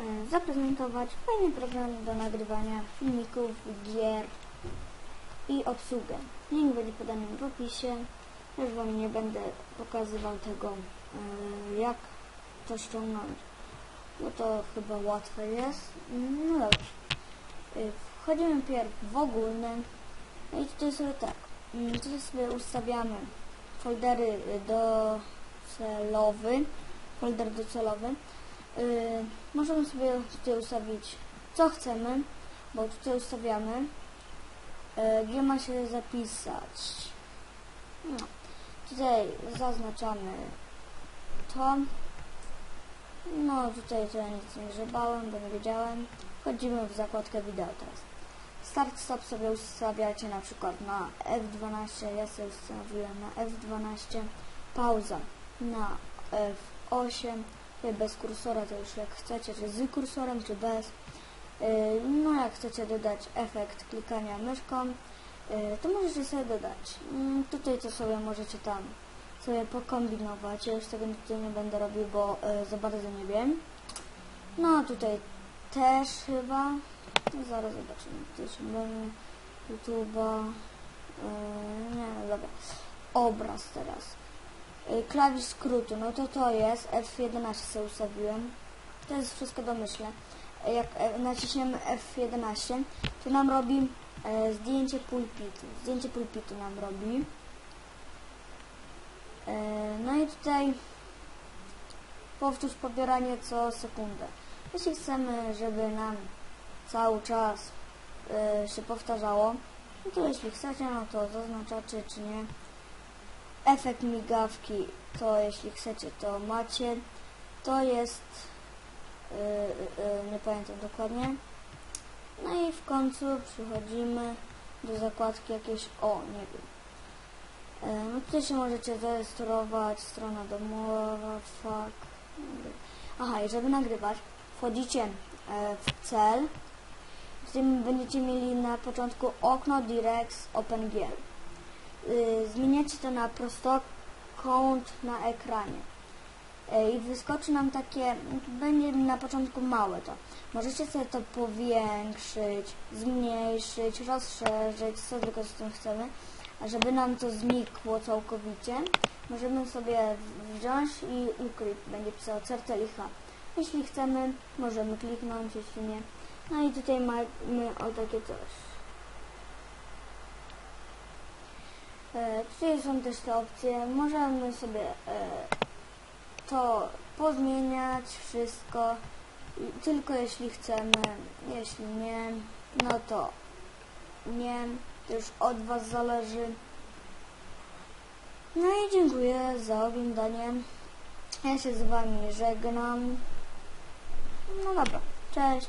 e, zaprezentować fajny program do nagrywania filmików, gier i obsługę. Link będzie podany w opisie. Już Wam nie będę pokazywał tego, e, jak to ściągnąć, bo to chyba łatwe jest. No dobrze. E, Wchodzimy pierw w ogólne. No i tutaj sobie tak. mm, Tutaj sobie ustawiamy foldery docelowy. Folder docelowy. Yy, możemy sobie tutaj ustawić co chcemy, bo tutaj ustawiamy yy, gdzie ma się zapisać. No. Tutaj zaznaczamy to. No tutaj to ja nic nie grzebałem, bo nie wiedziałem. Wchodzimy w zakładkę wideo teraz. Start stop sobie ustawiacie na przykład na F12, ja sobie ustawiłem na F12, pauza na F8, tutaj bez kursora to już jak chcecie, czy z kursorem, czy bez. Yy, No jak chcecie dodać efekt klikania myszką, yy, to możecie sobie dodać. Mm, Tutaj to sobie możecie tam sobie pokombinować. Ja już tego tutaj nie będę robił, bo yy, za bardzo nie wiem. No tutaj też chyba. Zaraz zobaczymy. Tutaj się YouTube'a. Nie, no dobra. Obraz teraz. Yy, klawisz skrótu, no to to jest. F11 sobie ustawiłem. To jest wszystko domyślne. Yy, Jak e, naciśniemy F11, to nam robi e, zdjęcie pulpitu. Zdjęcie pulpitu nam robi. E, no i tutaj powtórz pobieranie co sekundę. Jeśli chcemy, żeby nam cały czas y, się powtarzało, no to jeśli chcecie, no to zaznaczacie czy nie. Efekt migawki, to jeśli chcecie, to macie. To jest, y, y, nie pamiętam dokładnie. No i w końcu przychodzimy do zakładki jakieś, o, nie wiem. E, No tutaj się możecie zarejestrować, strona domowa, fuck. Aha, i żeby nagrywać, wchodzicie e, w cel, w tym będziecie mieli na początku okno Directs OpenGL. Y, Zmieniacie to na prostokąt na ekranie. E, I wyskoczy nam takie, będzie na początku małe to. Możecie sobie to powiększyć, zmniejszyć, rozszerzyć, co tylko z tym chcemy. A żeby nam to znikło całkowicie, możemy sobie wziąć i ukryć. Będzie pisał Certelicha. Jeśli chcemy, możemy kliknąć, jeśli nie. No i tutaj mamy o takie coś. Tutaj są też te opcje. Możemy sobie e, to pozmieniać wszystko, tylko jeśli chcemy. Jeśli nie, no to nie. To już od Was zależy. No i dziękuję za oglądanie. Ja się z Wami żegnam. No dobra, cześć.